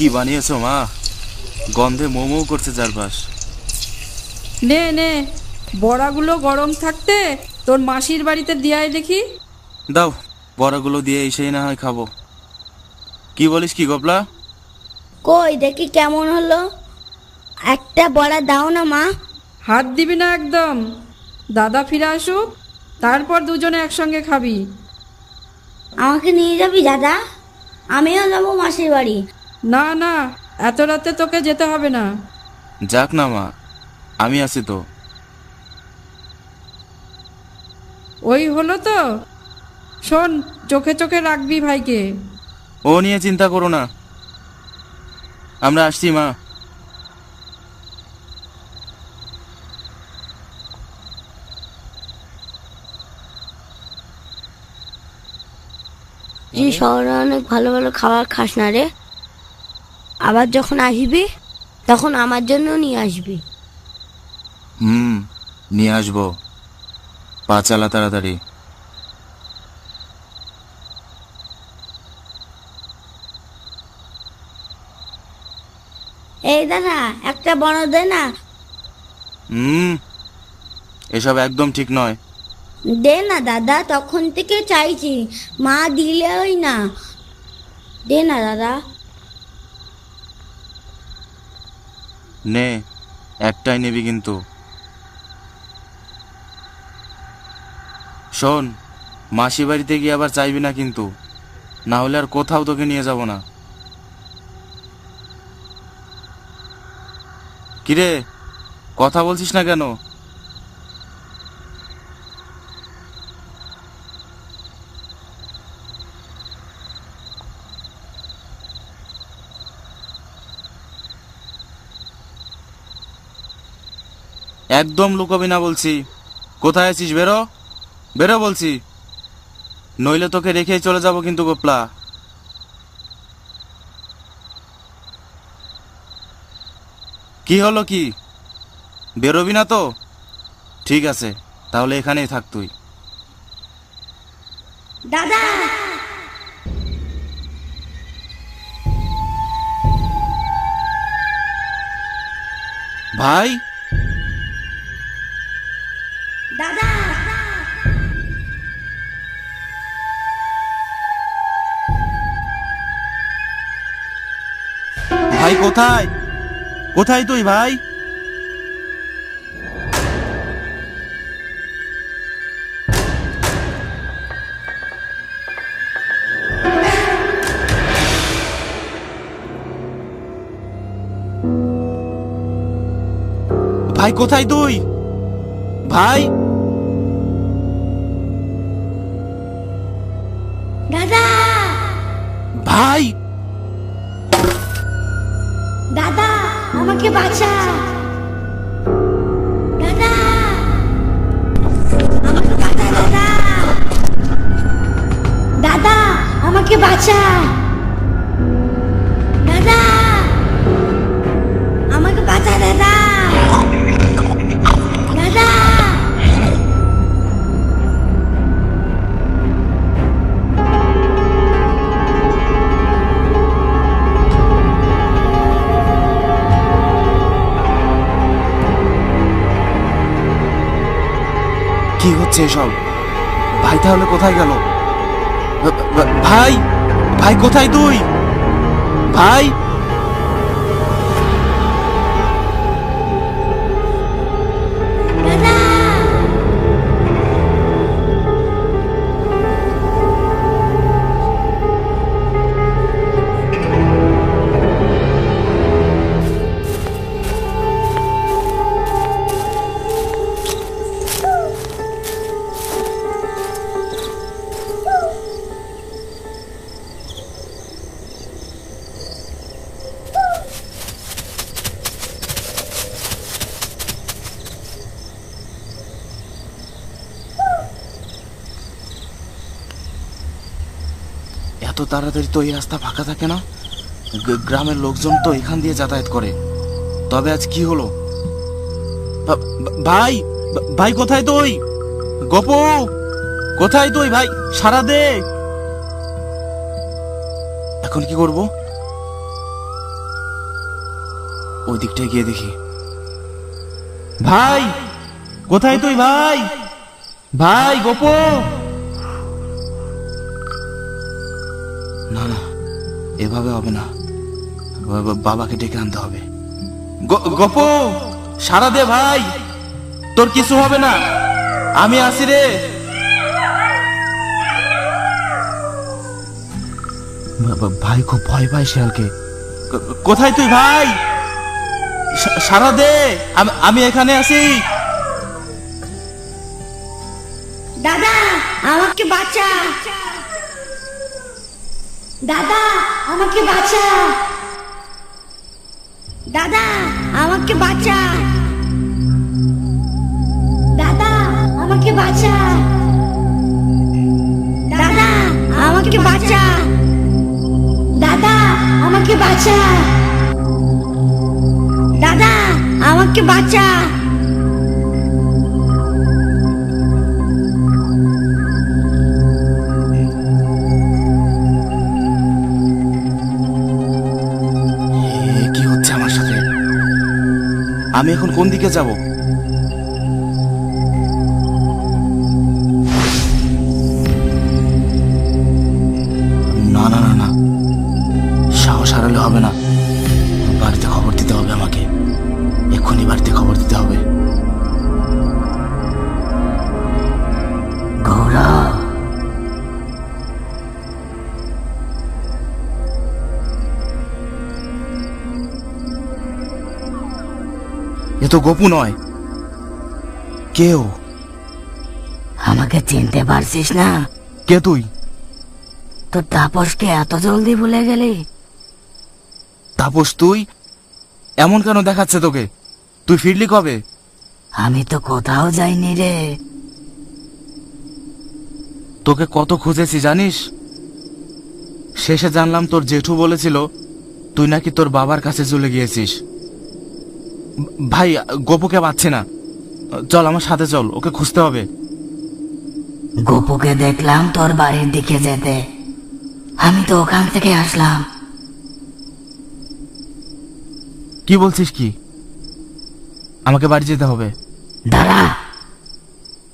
কি বানিয়েছো মা? গন্ধে মোমো করছে চারপাশ। নে নে বড়াগুলো গরম থাকতে তোর মাসির বাড়িতে দিয়ায় দেখি। দাও বড়াগুলো দিয়ে এসেই না হয় খাব। কি বলিস কি গপলা? কই দেখি কেমন হলো। একটা বড়া দাও না মা। হাত দিবি না একদম। দাদা ফিরে আসুক তারপর দুজনে একসঙ্গে খাবি। আমাকে নিয়ে যাবি দাদা? আমিও যাব মাসির বাড়ি। না না এত রাতে তোকে যেতে হবে না। যাক না মা আমি আছি তো। ওই হলো তো। শোন চোখে চোখে রাখবি ভাইকে। ও নিয়ে চিন্তা করো না। আমরা আসছি মা। যে শহরে অনেক ভালো ভালো খাবার খাস না রে। আবার যখন আসবি তখন আমার জন্য নিয়ে আসবি। হুম নিয়ে আসব। পা চালা তাড়াতাড়ি। এই দাদা একটা বড় দে না। হুম এসব একদম ঠিক নয়। দে না দাদা তখন থেকে চাইছি। মা দিলেই না। দে না দাদা। নে, একটাই নিবি কিন্তু। শোন মাসি বাড়িতে গিয়ে আবার চাইবি না কিন্তু। না হলে আর কোথাও তোকে নিয়ে যাব না। কিরে, কথা বলছিস না কেন? একদম লুকোবি না বলছি। কোথায় আছিস বেরো? বেরো বলছি। নইলে তোকে রেখেই চলে যাব কিন্তু গোপলা। কি হলো কি? বেরোবি না তো? ঠিক আছে তাহলে এখানেই থাক তুই। দাদা! ভাই? দাদা! ভাই কোথায়? কোথায় তুই ভাই? ভাই কোথায় তুই? ভাই ভাই! দাদা আমাকে বাঁচা দাদা আমাকে বাঁচা দাদা। দাদা আমাকে বাঁচা কি হচ্ছে এসব? ভাই তাহলে কোথায় গেল? ভাই ভাই কোথায় তুই? ভাই! এত তাড়াতাড়ি তো এই রাস্তা ফাঁকা থাকে না? গ্রামের লোকজন তো এখান দিয়ে যাতায়াত করে। তবে আজ কি হলো? ভাই ভাই কোথায় তুই? গপ, কোথায় তুই ভাই? সারা দে। এখন কি করব? ওই দিকটায় গিয়ে দেখি। ভাই, কোথায় তুই ভাই? ভাই, গোপ। এভাবে হবে না। বাবাকে ডেকে আনতে হবে। গপু সারা দে ভাই। তোর কিছু হবে না। আমি আসি রে। ভাই, খুব ভয় পায় শিয়ালকে। কোথায় তুই ভাই? সারা দে। আমি- আমি এখানে আছি। দাদা, আমাকে বাঁচা। দাদা, আমাকে বাঁচা দাদা, আমাকে বাঁচা দাদা, আমাকে বাঁচা দাদা, আমাকে বাঁচা দাদা, আমাকে বাঁচা দাদা, আমাকে বাঁচা আমি এখন কোন দিকে যাব? তো গপু নয়। কেউ। আমাকে চিনতে পারছিস না? কে তুই? তোর তাপসকে এত জলদি ভুলে গেলি? তাপস তুই? এমন কেন দেখাচ্ছে তোকে? তুই ফিরলি কবে? আমি তো কোথাও যাইনি রে। তোকে কত খুঁজেছি জানিস? শেষে জানলাম তোর জেঠু বলেছিল তুই নাকি তোর বাবার কাছে চলে গিয়েছিস। ভাই গোপুকে পাচ্ছে না। চল আমার সাথে চল ওকে খুঁজতে হবে। গোপুকে দেখলাম তোর বাড়ির দিকে যেতে। আমি তো ওখান থেকে আসলাম। কি বলছিস কি? আমাকে বাড়ি যেতে হবে। দাঁড়া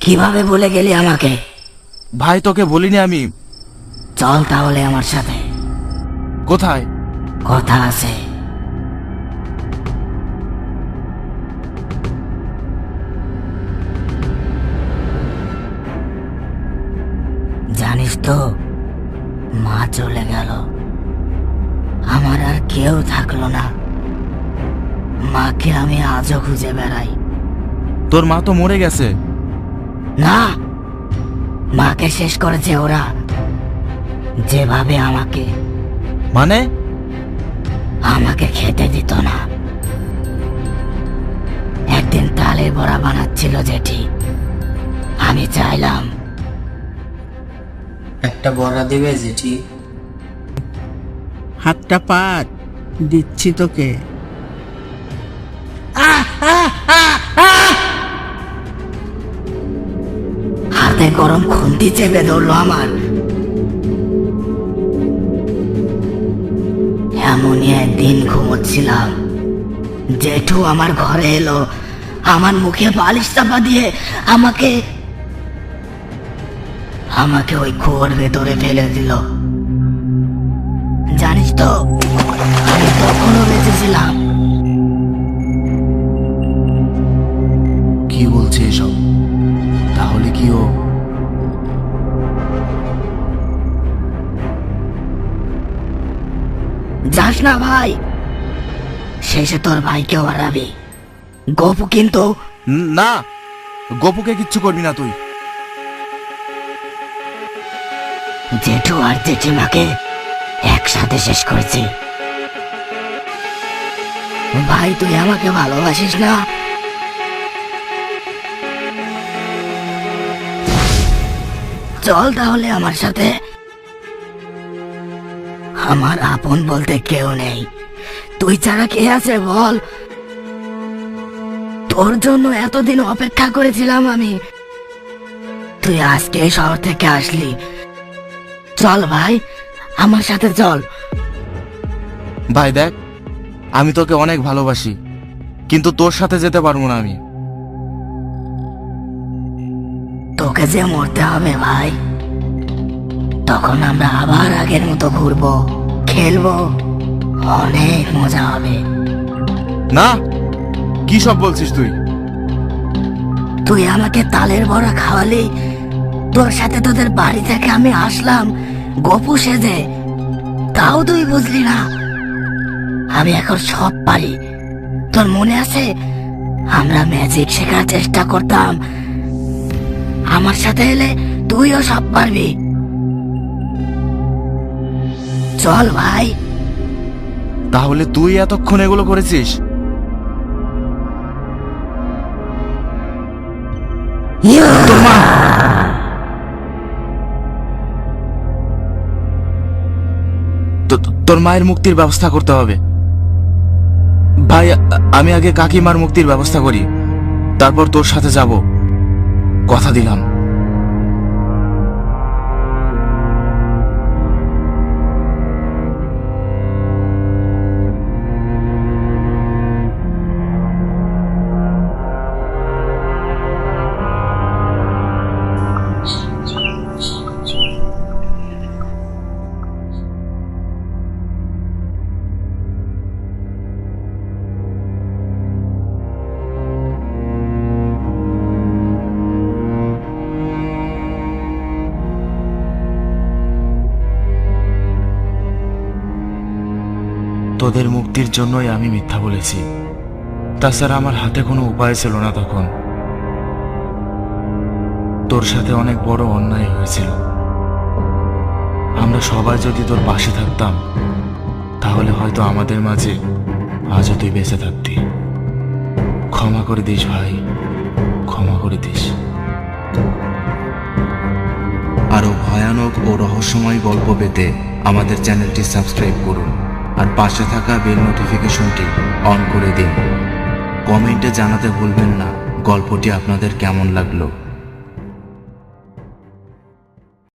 কীভাবে বলে গেলি আমাকে? ভাই তোকে বলিনি আমি। চল তাহলে আমার সাথে। কোথায়? কথা আছে। জানিস তো মা চলে গেল। আমার আর কেউ থাকল না। মাকে আমি আজও খুঁজে বেড়াই। তোর মা তো মরে গেছে। না মাকে শেষ করেছে ওরা। যেভাবে আমাকে মানে? আমাকে খেতে দিত না। একদিন তালের বড়া বানাচ্ছিল জেঠি। আমি চাইলাম একটা বড়া দেবে জেঠি। হাতটা পাত দিচ্ছি তোকে। হাতে গরম খুন্তি চেপে ধরলো আমার। এমনই একদিন ঘুমোচ্ছিলাম। জেঠু আমার ঘরে এলো। আমার মুখে বালিশ চাপা দিয়ে আমাকে আমাকে ওই কুয়োর ভেতরে ফেলে দিল। জানিস তো আমি তখনও বেঁচেছিলাম। কি বলছে এসব? তাহলে কি ও যাস না ভাই। শেষে তোর ভাইকেও হারাবি গপু কিন্তু না গপুকে কিচ্ছু করবি না তুই। জেঠু আর জেঠিমাকে একসাথে শেষ করেছি। ভাই, তুই আমাকে ভালোবাসিস না? চল তাহলে আমার সাথে। আমার আপন বলতে কেউ নেই। তুই ছাড়া কে আছে বল? তোর জন্য এতদিন অপেক্ষা করেছিলাম আমি। তুই আজকে শহর থেকে আসলি। চল ভাই আমার সাথে চল। ভাই দেখ আমি তোকে অনেক ভালোবাসি কিন্তু তোর সাথে যেতে পারব না আমি। তোকে যে মরতে হবে ভাই তখন আমরা আবার আগের মতো ঘুরবো খেলব অনেক মজা হবে। না কি সব বলছিস তুই? তুই আমাকে তালের বড়া খাওয়ালি তোর সাথে তোদের বাড়ি থেকে আমি আসলাম গপু সেজে। তাও তুই বুঝলি না। আমি এখন সব পারি। তোর মনে আছে? আমরা ম্যাজিক শেখার চেষ্টা করতাম। আমার সাথে এলে তুইও সব পারবি। চল ভাই। তাহলে তুই এতক্ষণ এগুলো করেছিস? তোর তোর মায়ের মুক্তির ব্যবস্থা করতে হবে। ভাই, আমি আগে কাকিমার মুক্তির ব্যবস্থা করি। তারপর তোর সাথে যাব। কথা দিলাম। তোদের মুক্তির জন্যই আমি মিথ্যা বলেছি। তাছাড়া আমার হাতে কোনো উপায় ছিল না তখন। তোর সাথে অনেক বড় অন্যায় হয়েছিল। আমরা সবাই যদি তোর পাশে থাকতাম, তাহলে হয়তো আমাদের মাঝে আজও তুই বেঁচে থাকতি। ক্ষমা করে দিস ভাই, ক্ষমা করে দিস। আরও ভয়ানক ও রহস্যময় গল্প পেতে আমাদের চ্যানেলটি সাবস্ক্রাইব করুন। আর পাশে থাকা বেল নোটিফিকেশনটি অন করে দিন। কমেন্টে জানাতে ভুলবেন না। গল্পটি আপনাদের কেমন লাগল?